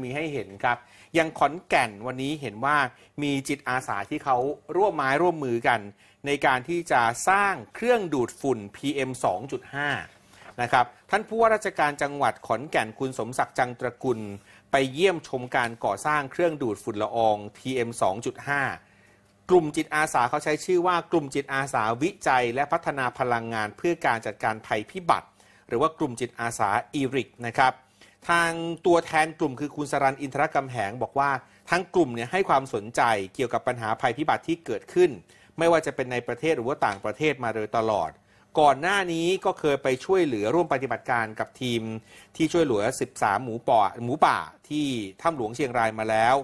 มีให้เห็นครับย่างขอนแก่นวันนี้เห็นว่ามีจิตอาสาที่เขาร่วมไม้ร่วมมือกัน ในการที่จะสร้างเครื่องดูดฝุ่น PM 2.5 นะครับ ท่านผู้ว่าราชการจังหวัดขอนแก่นคุณสมศักดิ์จังตระกุล ไปเยี่ยมชมการก่อสร้างเครื่องดูดฝุ่นละออง PM 2.5 กลุ่มจิตอาสาเขาใช้ชื่อว่ากลุ่มจิตอาสาวิจัย และพัฒนาพลังงานเพื่อการจัดการภัยพิบัติ หรือว่ากลุ่มจิตอาสาอีริกนะครับ ทางตัวแทนกลุ่มคือคุณสรันอินทรกำแหงบอกว่าทั้งกลุ่มเนี่ยให้ความสนใจเกี่ยวกับปัญหาภัยพิบัติที่เกิดขึ้น ไม่ว่าจะเป็นในประเทศหรือว่าต่างประเทศมาโดยตลอด ก่อนหน้านี้ก็เคยไปช่วยเหลือร่วมปฏิบัติการกับทีม ที่ช่วยเหลือ 13 หมูป่าหมูป่าที่ถ้ำหลวงเชียงรายมาแล้ว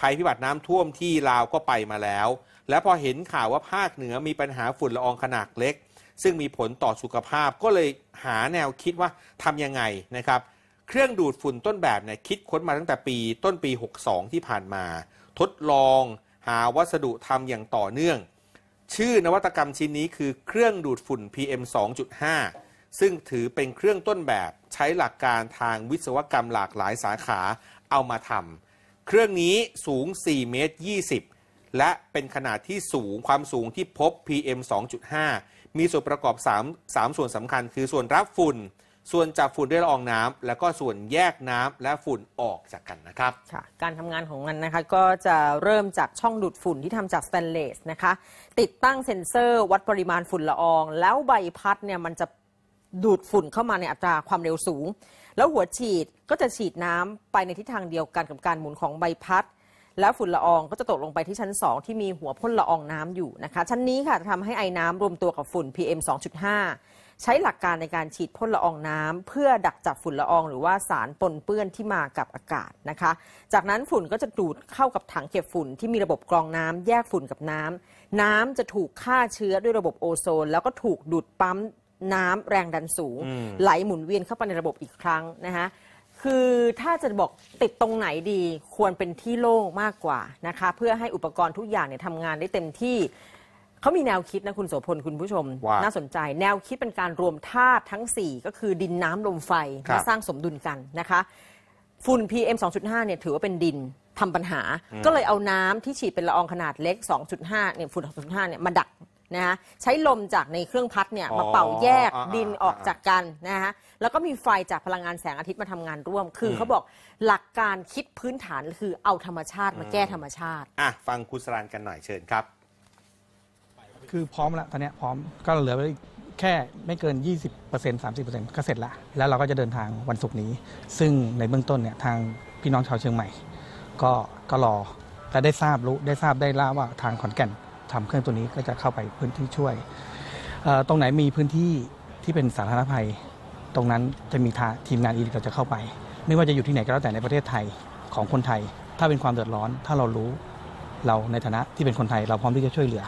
ภัยพิบัติน้ำท่วมที่ลาวก็ไปมาแล้ว และพอเห็นข่าวว่าภาคเหนือมีปัญหาฝุ่นละอองขนาดเล็ก ซึ่งมีผลต่อสุขภาพก็เลยหาแนวคิดว่าทำยังไงนะครับ เครื่องดูดฝุ่นต้นแบบเนี่ยคิดค้นมาตั้งแต่ปีต้นปี 62 ที่ผ่านมา ทดลองหาวัสดุทำอย่างต่อเนื่อง ชื่อนวัตกรรมชิ้นนี้คือเครื่องดูดฝุ่น PM 2.5 ซึ่งถือเป็นเครื่องต้นแบบใช้หลักการทางวิศวกรรมหลากหลายสาขาเอามาทำเครื่องนี้สูง 4 เมตร 20 และเป็นขนาดที่สูงความสูงที่พบ PM 2.5 มีส่วนประกอบ 3 3 ส่วนสำคัญ คือส่วนรับฝุ่น ส่วนจับฝุ่นด้วยละอองน้ำแล้วก็ส่วนแยกน้ำและฝุ่นออกจากกันนะครับค่ะการทำงานของมันนะคะก็จะเริ่มจากช่องดูดฝุ่นที่ทำจากสแตนเลสนะคะ ติดตั้งเซ็นเซอร์วัดปริมาณฝุ่นละออง แล้วใบพัดเนี่ยมันจะดูดฝุ่นเข้ามาในอัตราความเร็วสูง แล้วหัวฉีดก็จะฉีดน้ำไปในทิศทางเดียวกันกับการหมุนของใบพัด แล้วฝุ่นละอองก็จะตกลงไปที่ชั้น 2 ที่มีหัวพ่นละอองน้ำอยู่นะคะ ชั้นนี้ค่ะจะทำให้ไอ้น้ำรวมตัวกับฝุ่น PM 2.5 ใช้หลักการในการฉีดพ่นละอองน้ำเพื่อดักจับฝุ่นละออง หรือว่าสารปนเปื้อนที่มากับอากาศนะคะ จากนั้นฝุ่นก็จะดูดเข้ากับถังเก็บฝุ่นที่มีระบบกรองน้ำแยกฝุ่นกับน้ำน้ำจะถูกฆ่าเชื้อด้วยระบบโอโซน แล้วก็ถูกดูดปั๊มน้ำแรงดันสูงอืมไหลหมุนเวียนเข้าไปในระบบอีกครั้งนะคะคือถ้าจะบอกติดตรงไหนดีควรเป็นที่โล่งมากกว่านะคะ เพื่อให้อุปกรณ์ทุกอย่างเนี่ยทำงานได้เต็มที่ เขามีแนวคิดนะคุณโสพลคุณผู้ชม ว่าน่าสนใจ แนวคิดเป็นการรวมธาตุทั้ง 4 ก็คือดินน้ำลมไฟครับมาสร้างสมดุลกันนะคะ ฝุ่น PM 2.5 เนี่ยถือว่าเป็นดินทำปัญหา ก็เลยเอาน้ำที่ฉีดเป็นละอองขนาดเล็ก 2.5 เนี่ยฝุ่น 2.5 เนี่ยมาดักนะคะใช้ลมจากในเครื่องพัดเนี่ยอ๋อมาเป่าแยกอ่าดินออกจากกันนะคะแล้วก็มีไฟจากพลังงานแสงอาทิตย์มาทำงานร่วม คืออมเขาบอกหลักการคิดพื้นฐานคือเอาธรรมชาติมาแก้ธรรมชาติ อะฟังคุณสรันกันหน่อยเชิญครับ คือพร้อมแล้วตอนนี้พร้อมก็เหลือไว้แค่ไม่เกิน 20% 30%ก็เสร็จละแล้วเราก็จะเดินทางวันศุกร์นี้ ซึ่งในเบื้องต้นเนี่ยทางพี่น้องชาวเชียงใหม่ ก็ก็รอและได้ทราบรู้ได้ทราบได้ล่าว่าทางขอนแก่นทำเครื่องตัวนี้ก็จะเข้าไปพื้นที่ช่วย ตรงไหนมีพื้นที่ที่เป็นสาธารณภัย ตรงนั้นจะมีท,ทีมงานอีกเราจะเข้าไป ไม่ว่าจะอยู่ที่ไหนก็แล้วแต่ในประเทศไทยของคนไทย ถ้าเป็นความเดือดร้อน ถ้าเรารู้เราในฐานะที่เป็นคนไทยเราพร้อมที่จะช่วยเหลือ